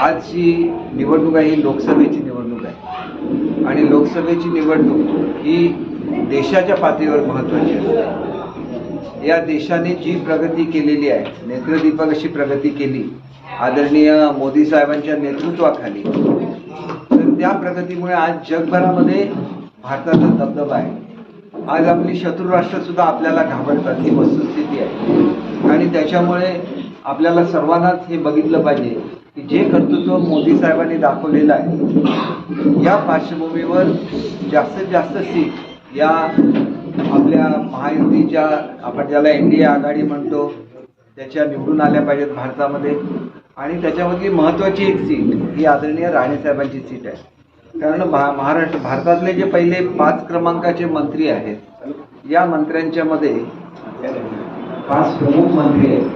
आजची निवडणूक आहे ही लोकसभेची निवडणूक आहे. आणि लोकसभेची निवडणूक ही देशाच्या पातळीवर महत्त्वाची असते. या देशाने जी प्रगती केलेली आहे नेत्रदीपक अशी प्रगती केली आदरणीय मोदी साहेबांच्या नेतृत्वाखाली तर त्या प्रगतीमुळे आज जगभरामध्ये भारताचा दबदबा आहे. आज आपली शत्रू राष्ट्रसुद्धा आपल्याला घाबरतात ही वस्तुस्थिती आहे. आणि त्याच्यामुळे आपल्याला सर्वांनाच हे बघितलं पाहिजे की जे कर्तृत्व मोदी साहेबांनी दाखवलेलं आहे या पार्श्वभूमीवर जास्तीत जास्त सीट या आपल्या महायुतीच्या आपण ज्याला एन डी ए आघाडी म्हणतो त्याच्या निवडून आल्या पाहिजेत भारतामध्ये. आणि त्याच्यामधली महत्त्वाची एक सीट ही आदरणीय राणेसाहेबांची सीट आहे. कारण भा महाराष्ट्र भारतातले जे पहिले पाच क्रमांकाचे मंत्री आहेत या मंत्र्यांच्यामध्ये पाच प्रमुख मंत्री आहेत.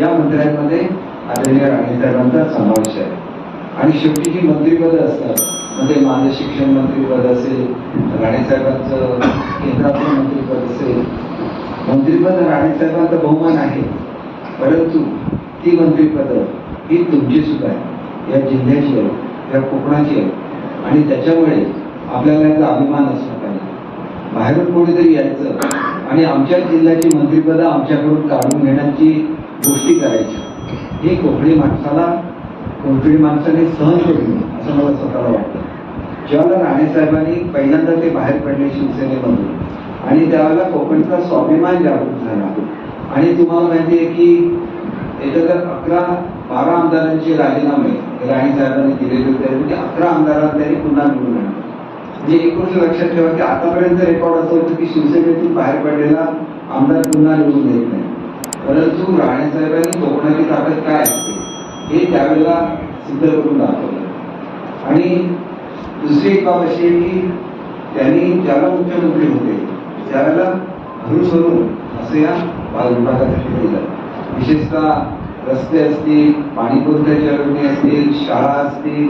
या मंत्र्यांमध्ये आदरणीय राणेसाहेबांचा समावेश आहे. आणि शेवटी जी मंत्रिपदं असतात म्हणजे माझं शिक्षण मंत्रिपद असेल राणेसाहेबांचं केंद्राचं मंत्रिपद असेल मंत्रिपद राणेसाहेबांचं बहुमान आहे. परंतु ती मंत्रिपदं ही तुमची सुद्धा आहे या जिल्ह्याची आहे या कोकणाची आहे आणि त्याच्यामुळे आपल्याला याचा अभिमान असला पाहिजे. बाहेरून कोणीतरी यायचं आणि आमच्या जिल्ह्याची मंत्रिपदं आमच्याकडून काढून घेण्याची गोष्टी करायच्या. ही कोकणी माणसाला कोकणी माणसाने सहन करू नये असं मला स्वतःला वाटतं. ज्यावेळेला राणेसाहेबांनी पहिल्यांदा ते बाहेर पडले शिवसेनेमधून आणि त्यावेळेला कोकणचा स्वाभिमान जागृत झाला. आणि तुम्हाला माहिती आहे की याच्यात अकरा बारा आमदारांचे राजीनामे राणेसाहेबांनी दिलेले होते म्हणजे अकरा आमदारांना त्यांनी पुन्हा निवडून आणलं. म्हणजे एक गोष्ट लक्षात ठेवा की आतापर्यंत रेकॉर्ड असं होतं की शिवसेनेतून बाहेर पडलेला आमदार पुन्हा निवडून येत नाही. परंतु राणेसाहेबांनी कोकणाची ताकद काय असते हे त्यावेळेला सिद्ध करून दाखवलं. आणि दुसरी एक बाब अशी आहे की त्यांनी ज्याला मुख्यमंत्री होते त्यावेळेला अनुसरून असं या बाल विभागासाठी दिलं विशेषतः रस्ते असतील पाणी पुरवठ्याच्या असतील शाळा असतील.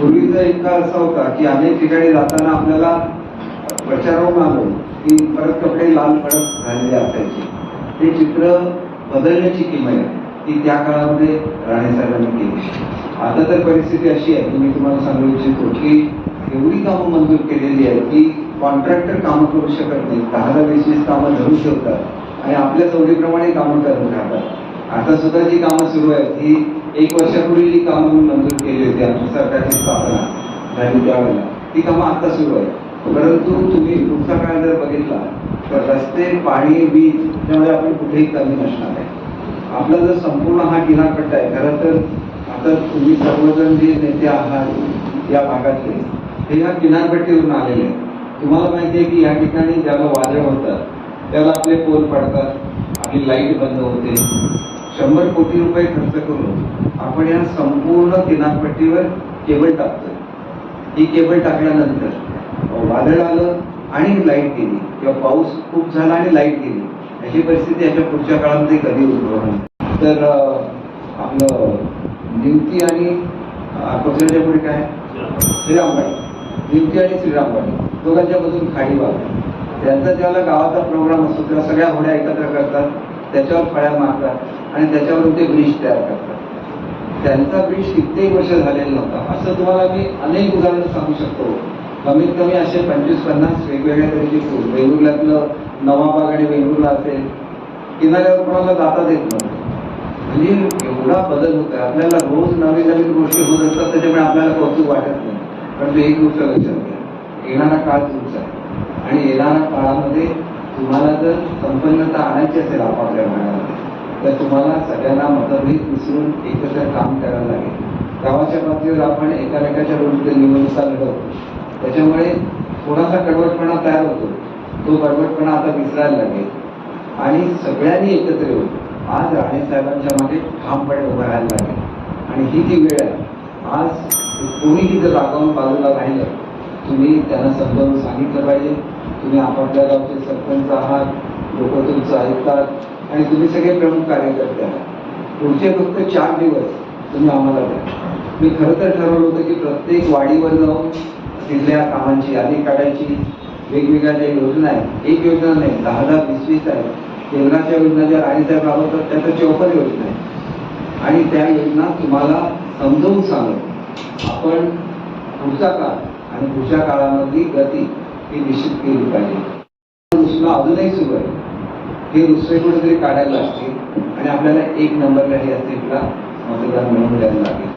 पूर्वीचा एक काळ असा होता की अनेक ठिकाणी जाताना आपल्याला प्रचारावरून आलो की परत कपडे लाल पडत झालेले असायचे. ते चित्र बदलण्याची किंमत आहे ती त्या काळामध्ये राणेसाहेबांनी केली. आता तर परिस्थिती अशी आहे. की मी तुम्हाला सांगू इच्छितो की एवढी कामं मंजूर केलेली आहेत की कॉन्ट्रॅक्टर कामं करू शकत नाही दहा वीस वीस कामं धरू शकतात आणि आपल्या सवडीप्रमाणे कामं करत राहतात. आता सुद्धा जी कामं सुरू आहेत ही एक वर्षापूर्वी जी कामं मंजूर केली होती आमच्या सरकारची स्थापना झाली त्यावेळेला ती कामं आता सुरू आहे परंतु तुम्ही पुढचा काळ जर बघितला तर रस्ते पाणी वीज त्यामध्ये आपण कुठेही कमी नसणार आहे. आपला जर संपूर्ण हा किनारपट्टा आहे खरं तर आता तुम्ही सर्वजण जे नेते आहात या भागातले हे या किनारपट्टीवरून आलेले आहेत. तुम्हाला माहिती आहे की या ठिकाणी ज्याला वादळ होतात त्याला आपले पोल पडतात आपली लाइट बंद होते. शंभर कोटी रुपये खर्च करून आपण या संपूर्ण किनारपट्टीवर केबल टाकतोय. ही केबल टाकल्यानंतर वादळ आलं आणि लाइट गेली. किंवा पाऊस खूप झाला आणि लाइट गेली. अशी परिस्थिती याच्या पुढच्या काळामध्ये कधी उद्भवणार नाही. तर आपलं नियुक्ती आणि अकोचरच्या पुढे काय? श्रीरामवाडी नियुक्ती आणि श्रीरामवाडी दोघांच्यामधून खाडी भाग त्यांचा ज्यावेळेला गावाचा प्रोग्राम असतो तेव्हा सगळ्या होड्या एकत्र करतात. त्याच्यावर फळ्या मारतात आणि त्याच्यावरून ते ब्रिज तयार करतात. त्यांचा ब्रिज कित्येक वर्ष झालेला नव्हता. असं तुम्हाला मी अनेक उदाहरणं सांगू शकतो. कमीत कमी असे पंचवीस पन्नास वेगवेगळ्या तऱ्हेचे पूल वेंगुर्ल्यातलं नवाबाग आणि वेंगुर्ला असेल किनाऱ्यावर कोणाला जाता देत नव्हतं. म्हणजे एवढा बदल होत आहे आपल्याला रोज नवीन नवीन गोष्टी होत असतात त्याच्यामुळे आपल्याला कौतुक वाटत नाही. पण ते एक गोष्ट लक्षात घ्या. येणारा काळ तुमचा आहे. आणि येणाऱ्या काळामध्ये तुम्हाला जर संपन्नता आणायची असेल आपापल्या भागामध्ये तर तुम्हाला सगळ्यांना मतभेद विसरून एकत्र काम करायला लागेल. गावाच्या पातळीवर आपण एकामेकाच्या विरुद्ध निवडणुका लढवतो त्याच्यामुळे थोडासा कडवटपणा तयार होतो तो कडवटपणा आता विसरायला लागेल. आणि सगळ्यांनी एकत्र येऊन आज राणेसाहेबांच्या मागे ठामपणे उभं राहायला लागेल. आणि ही जी वेळ आहे आज कोणीही जर रागावून बाजूला राहिलं तुम्ही त्यांना समजावून सांगितलं पाहिजे. तुम्ही आपापल्या गावचे सरपंच आहात लोक तुमचं ऐकतात आणि तुम्ही सगळे प्रमुख कार्यकर्ते आहात. पुढचे फक्त चार दिवस तुम्ही आम्हाला द्या. मी खरं तर ठरवलं होतं की प्रत्येक वाडीवर जाऊन तिथल्या कामांची यादी काढायची वेगवेगळ्या ज्या योजना आहेत एक योजना नाही दहा दहा वीस वीस आहे. केंद्राच्या योजना ज्या राणीसाहेब राबवतात त्याच्या चौपन्न योजना आहेत. आणि त्या योजना तुम्हाला समजावून सांगत. आपण पुढचा काळ आणि पुढच्या काळामधली गती ही निश्चित केली पाहिजे. दुसरं अजूनही सुरू आहे. हे दुसरे कुठेतरी काढायला लागतील आणि आपल्याला एक नंबरला हे सीटला मतदान मिळवून द्यायला लागेल.